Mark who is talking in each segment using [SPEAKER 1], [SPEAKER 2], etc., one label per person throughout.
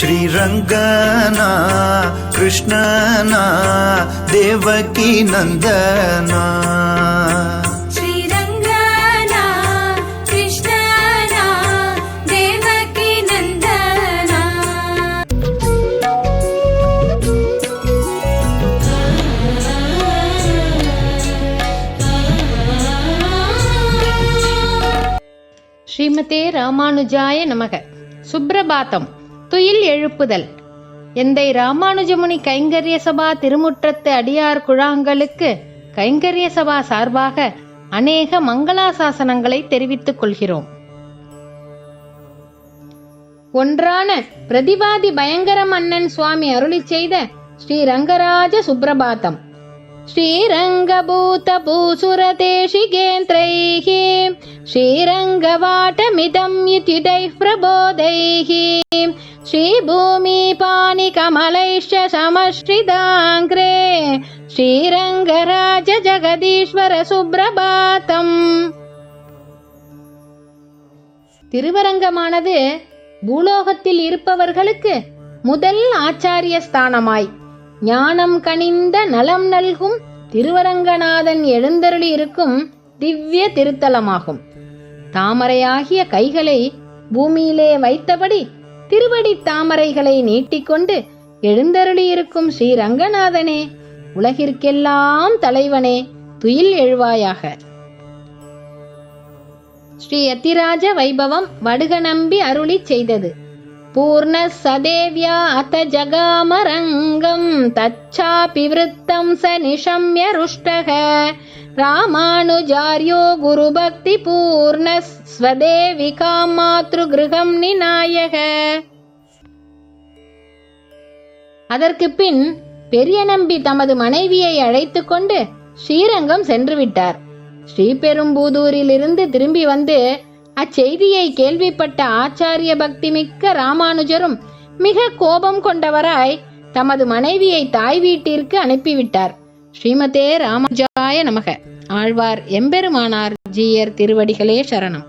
[SPEAKER 1] ஸ்ரீரங்கனா கிருஷ்ணனா தேவகி நந்தனா.
[SPEAKER 2] ஸ்ரீமதே ராமானுஜாய நமக. சுப்ரபாத்தம். துயில் எழுப்புதல். எந்தை ராமானுஜமுனி கைங்கரிய சபா திருமுற்றத்து அடியார் குழாங்களுக்கு கைங்கரிய சபா சார்பாக அநேக மங்களாசாசனங்களை தெரிவித்துக் கொள்கிறோம். ஒன்றான பிரதிவாதி பயங்கர மன்னன் சுவாமி அருளி செய்த ஸ்ரீ ரங்கராஜ சுப்ரபாதம் श्रीरङ्गभूतभूसुरदेशिकेन्द्रैः श्रीरङ्गवाटमिदं युतिदैः प्रबोधैः श्रीभूमिपानिकमलैश्च समश्रिदाङ्ग्रे श्रीरङ्गराज जगदीश्वर सुप्रभातम् திருவரங்கமானது பூலோகத்தில் இருப்பவர்களுக்கு முதல் ஆச்சாரிய ஸ்தானமாய் ஞானம் கனிந்த நலம் நல்கும் திருவரங்கநாதன் எழுந்தருளி இருக்கும் திவ்ய திருத்தலமாகும். தாமரையாகிய கைகளை பூமியிலே வைத்தபடி திருவடி தாமரைகளை நீட்டிக்கொண்டு எழுந்தருளி இருக்கும் ஸ்ரீரங்கநாதனே உலகிற்கெல்லாம் தலைவனே துயில் எழுவாயாக. ஸ்ரீ யத்திராஜ வைபவம் வடுக நம்பி அருளி செய்தது. பூர்ண சதேவ்யா அத ஜகாமரங்கம் தச்சாபி விருத்தம் ச நிஷம்ய ருஷ்டக ராமானுஜாரியோ குருபக்தி பூர்ண ஸ்வதேவிகாம் மாத்ரு அதற்கு பின் பெரிய நம்பி தமது மனைவியை அழைத்து கொண்டு ஸ்ரீரங்கம் சென்றுவிட்டார் ஸ்ரீபெரும்புதூரிலிருந்து திரும்பி வந்து அச்செய்தியை கேள்விப்பட்ட ஆச்சாரிய பக்தி மிக்க ராமானுஜரும் மிக கோபம் கொண்டவராய் தமது மனைவியை தாய் வீட்டிற்கு அனுப்பிவிட்டார். ஸ்ரீமதே ராமானுஜாய நமக. ஆழ்வார் எம்பெருமானார் ஜீயர் திருவடிகளே சரணம்.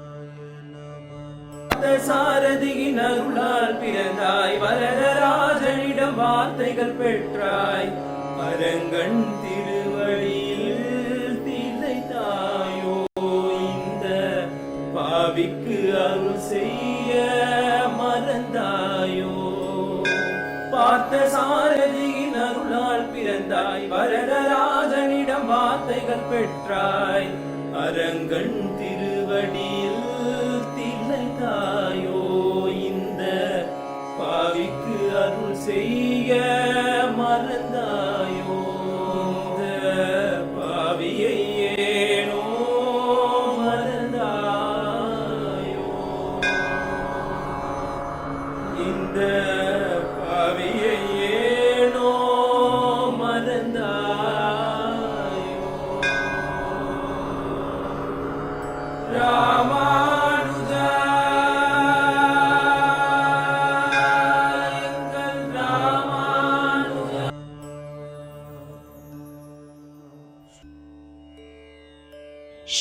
[SPEAKER 3] சாரதியின் அருளால் பிறந்தாய் வரதராஜனிடம் வார்த்தைகள் பெற்றாய். அரங்கன் அருள் செய்ய மறந்தாயோ? பார்த்த சாரதியின் அருளால் பிறந்தாய். வரதராஜனிடம் வார்த்தைகள் பெற்றாய். அரங்கன் திருவடியில் திளைத்தாயோ? இந்த பாவிக்கு அருள் செய்ய மறந்த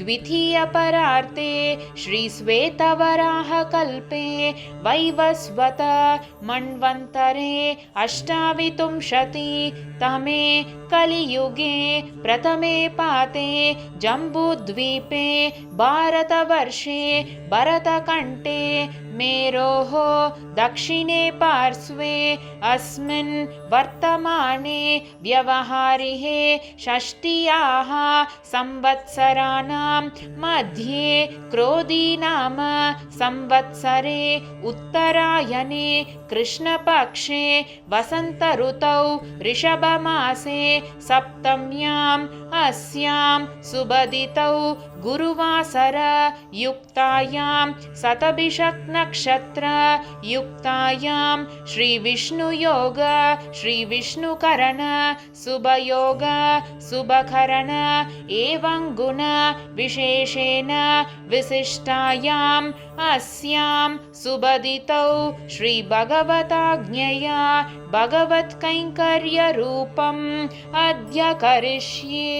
[SPEAKER 4] द्वितीयपरार्ते श्रीश्वेतवराहकल्पे वैवस्वत मन्वन्तरे अष्टाविंशति तमे कलियुगे प्रथमे पाते जम्बूद्वीपे भारतवर्षे भरतकण्ठे मेरोः दक्षिणे पार्श्वे अस्मिन् वर्तमाने व्यवहारिहे षष्ट्याः संवत्सराणां मध्ये क्रोधी नाम संवत्सरे उत्तरायणे कृष्णपक्षे वसन्तऋतौ ऋषभमासे सप्तम्याम् अस्यां सुबदितौ गुरुवासर युक्तायां शतभिषक् नक्षत्र युक्तायां श्रीविष्णुयोग श्रीविष्णुकरण शुभयोग शुभकरण एवं गुण विशेषेण विशिष्टायाम् अस्यां सुबदितौ श्रीभगवताज्ञया भगवत्कैङ्कर्यरूपम् अद्य करिष्ये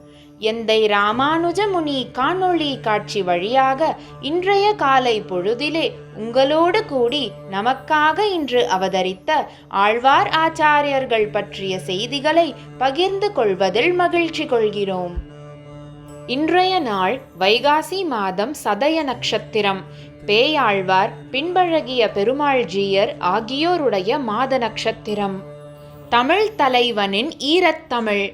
[SPEAKER 4] எந்தை ராமானுஜ முனி காணொளி காட்சி வழியாக இன்றைய காலை பொழுதிலே உங்களோடு கூடி நமக்காக இன்று அவதரித்த ஆழ்வார் ஆச்சாரியர்கள் பற்றிய செய்திகளை பகிர்ந்து கொள்வதில் மகிழ்ச்சி கொள்கிறோம். இன்றைய நாள் வைகாசி மாதம் சதய நட்சத்திரம். பேயாழ்வார் பின்பழகிய பெருமாள்ஜீயர் ஆகியோருடைய மாத நட்சத்திரம். தமிழ் தலைவனின் ஈரத்தமிழ்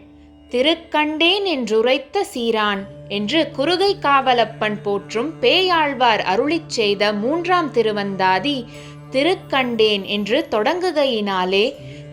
[SPEAKER 4] திருக்கண்டேன் என்றுரைத்த சீரான் என்று குறுகை காவலப்பன் போற்றும் பேயாழ்வார் அருளிச் செய்த மூன்றாம் திருவந்தாதி திருக்கண்டேன் என்று தொடங்குகையினாலே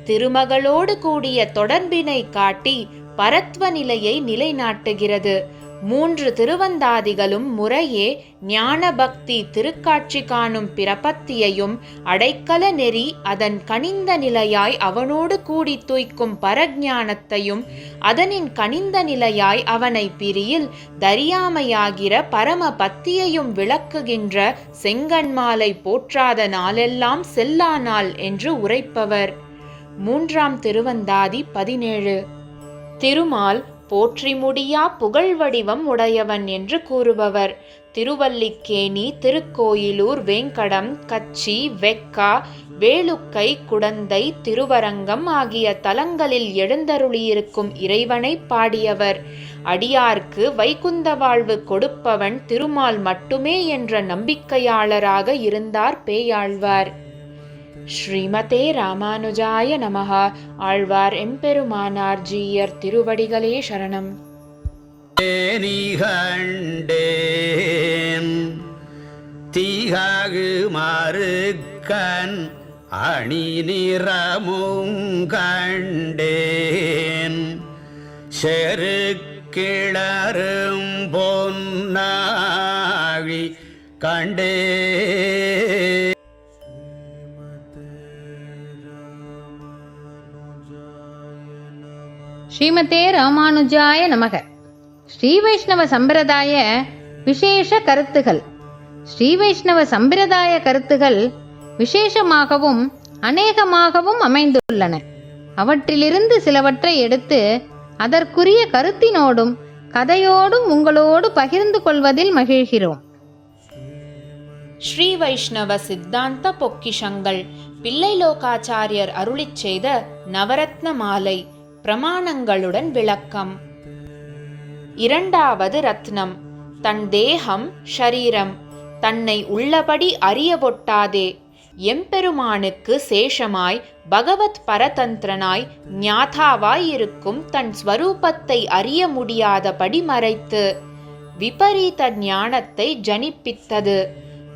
[SPEAKER 4] திருமகளோடு கூடிய தொடர்பினை காட்டி பரத்வ நிலையை நிலைநாட்டுகிறது. மூன்று திருவந்தாதிகளும் முறையே ஞான பக்தி திருக்காட்சி காணும் பிரபத்தியையும் அடைக்கல நெறி அதன் கனிந்த நிலையாய் அவனோடு கூடி துய்க்கும் பரஜானத்தையும் அதனின் கனிந்த நிலையாய் அவனை பிரியில் தரியாமையாகிற பரம பத்தியையும் விளக்குகின்ற செங்கன்மாலை போற்றாத நாளெல்லாம் செல்லா நாள் என்று உரைப்பவர். மூன்றாம் திருவந்தாதி பதினேழு. திருமால் போற்றி முடியா புகழ் வடிவம் உடையவன் என்று கூறுபவர். திருவல்லிக்கேணி திருக்கோயிலூர் வேங்கடம் கச்சி வெக்கா வேலுக்கை குடந்தை திருவரங்கம் ஆகிய தலங்களில் எழுந்தருளியிருக்கும் இறைவனை பாடியவர். அடியார்க்கு வைகுந்த வாழ்வு கொடுப்பவன் திருமால் மட்டுமே என்ற நம்பிக்கையாளராக இருந்தார் பேயாழ்வார். ஸ்ரீமதே ராமானுஜாய நமः ஆழ்வார் எம்பெருமானார் ஜீயர் திருவடிகளே சரணம்.
[SPEAKER 5] கண்டேன் தீகாகு மாறுக்கண் அணி நிறமும் கண்டேன். செரு கிளறும் பொன்னாழி கண்டே
[SPEAKER 2] ஸ்ரீமதே ராமானுஜாய நமக. ஸ்ரீ வைஷ்ணவ சம்பிரதாய விசேஷ கருத்துகள். ஸ்ரீ வைஷ்ணவ சம்பிரதாய கருத்துகள் விசேஷமாகவும் அநேகமாகவும் அமைந்துள்ளன. அவற்றிலிருந்து சிலவற்றை எடுத்து அதற்குரிய கருத்தினோடும் கதையோடும் உங்களோடு பகிர்ந்து கொள்வதில் மகிழ்கிறோம்.
[SPEAKER 4] ஸ்ரீ வைஷ்ணவ சித்தாந்த பொக்கிஷங்கள் பிள்ளை லோகாச்சாரியர் அருளிச் செய்த நவரத்ன மாலை. பிரமாணங்களுடன் விளக்கம். இரண்டாவது ரத்னம் தன் தேகம் ஷரீரம் தன்னை உள்ளபடி அறியவொட்டாதே எம்பெருமானுக்கு சேஷமாய் பகவத் பரதந்திரனாய் ஞாதாவாய் இருக்கும் தன் ஸ்வரூபத்தை அறிய முடியாதபடி மறைத்து விபரீத ஞானத்தை ஜனிப்பித்தது.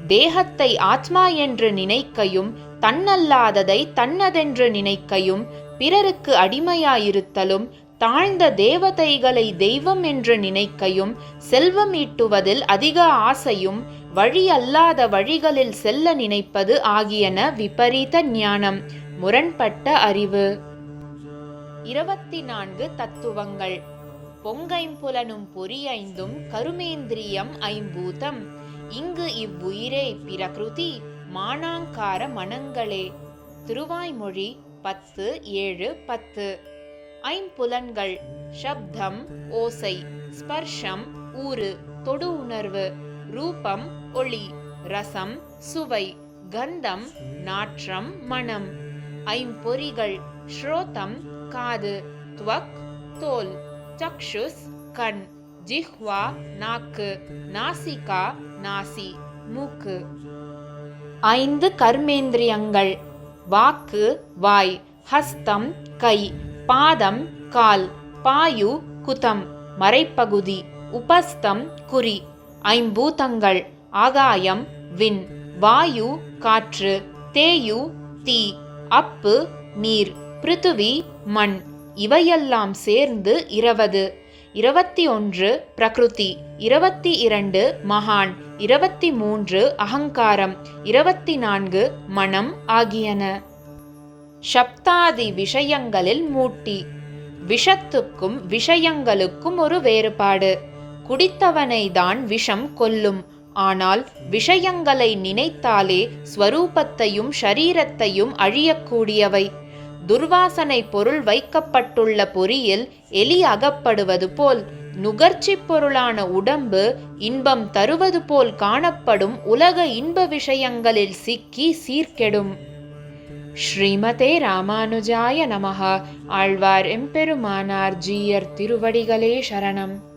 [SPEAKER 4] தேகத்தை ஆத்மா என்று நினைக்கையும் தன்னல்லாததை தன்னதென்று நினைக்கையும் பிறருக்கு அடிமையாயிருத்தலும் தாழ்ந்த தேவதைகளை தெய்வம் என்று நினைக்கையும் செல்வம் ஈட்டுவதில் அதிக ஆசையும் வழி அல்லாத வழிகளில் செல்ல நினைப்பது ஆகியன விபரீத ஞானம். முரண்பட்ட அறிவு. இருபத்தி நான்கு தத்துவங்கள் பொங்கைம்புலனும் பொறியைந்தும் கருமேந்திரியம் ஐம்பூதம். இங்கு இவ்வுயிரே பிரகிருதி மானாங்கார மனங்களே. திருவாய்மொழி பத்து ஏழு பத்து. ஐம்புலன்கள் சப்தம் ஓசை ஸ்பர்ஷம் ஊறு தொடு உணர்வு ரூபம் ஒளி ரசம் சுவை கந்தம் நாற்றம் மணம் ஐம்பொறிகள் ஸ்ரோதம் காது துவக் தோல் சக்ஷுஸ் கண் ஜிஹ்வா நாக்கு நாசிகா நாசி மூக்கு. ஐந்து கர்மேந்திரியங்கள் வாக்கு வாய் ஹஸ்தம் கை பாதம் கால் பாயு குதம் மறைப்பகுதி உபஸ்தம் குறி ஐம்பூதங்கள் ஆகாயம் விண் வாயு காற்று தேயு தீ அப்பு நீர் பிருத்துவி மண் இவையெல்லாம் சேர்ந்து இருவது இருபத்தி ஒன்று பிரகிருதி இருபத்தி இரண்டு மகான் இருபத்தி மூன்று அகங்காரம் இருபத்தி நான்கு மனம் ஆகியன. சப்தாதி விஷயங்களில் மூட்டி விஷத்துக்கும் விஷயங்களுக்கும் ஒரு வேறுபாடு. குடித்தவனை தான் விஷம் கொல்லும் ஆனால் விஷயங்களை நினைத்தாலே ஸ்வரூபத்தையும் ஷரீரத்தையும் அழியக்கூடியவை. துர்வாசனை பொருள் வைக்கப்பட்டுள்ள பொறியில் எலி அகப்படுவது போல் நுகர்ச்சி பொருளான உடம்பு இன்பம் தருவது போல் காணப்படும் உலக இன்ப விஷயங்களில் சிக்கி சீர்கெடும். ஸ்ரீமதே ராமானுஜாய நமஹா. ஆழ்வார் எம்பெருமானார் ஜீயர் திருவடிகளே சரணம்.